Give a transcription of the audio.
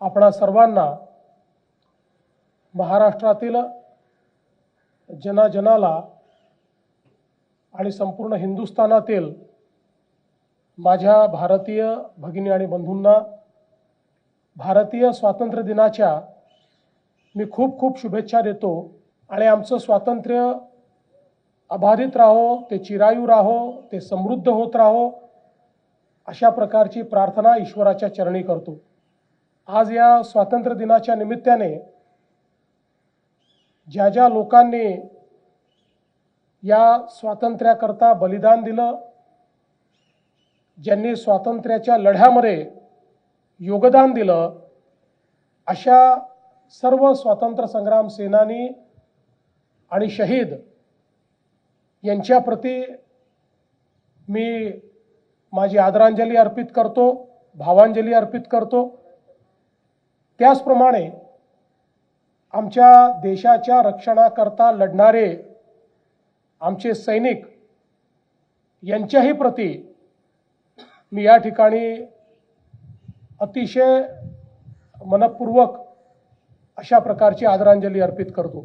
आपणा सर्वांना महाराष्ट्रातील जनाजनाला आणि संपूर्ण हिंदुस्थानातील माझ्या भारतीय भगिनी आणि बंधूंना भारतीय स्वातंत्र्य दिनाच्या मी खूप खूप शुभेच्छा देतो आणि आमचं स्वातंत्र्य अबाधित राहो ते चिरायू राहो ते समृद्ध होत राहो अशा प्रकारची प्रार्थना ईश्वराच्या चरणी करतो. आज या स्वातंत्र्य दिनाच्या निमित्ताने ज्या ज्या लोकांनी या स्वातंत्र्याकरता बलिदान दिलं ज्यांनी स्वातंत्र्याच्या लढ्यामध्ये योगदान दिलं अशा सर्व स्वातंत्र्य संग्राम सेनानी आणि शहीद यांच्याप्रती मी माझी आदरांजली अर्पित करतो भावांजली अर्पित करतो. त्याचप्रमाणे आमच्या देशाच्या रक्षणाकरता लढणारे आमचे सैनिक यांच्याही प्रती मी या ठिकाणी अतिशय मनपूर्वक अशा प्रकारची आदरांजली अर्पित करतो.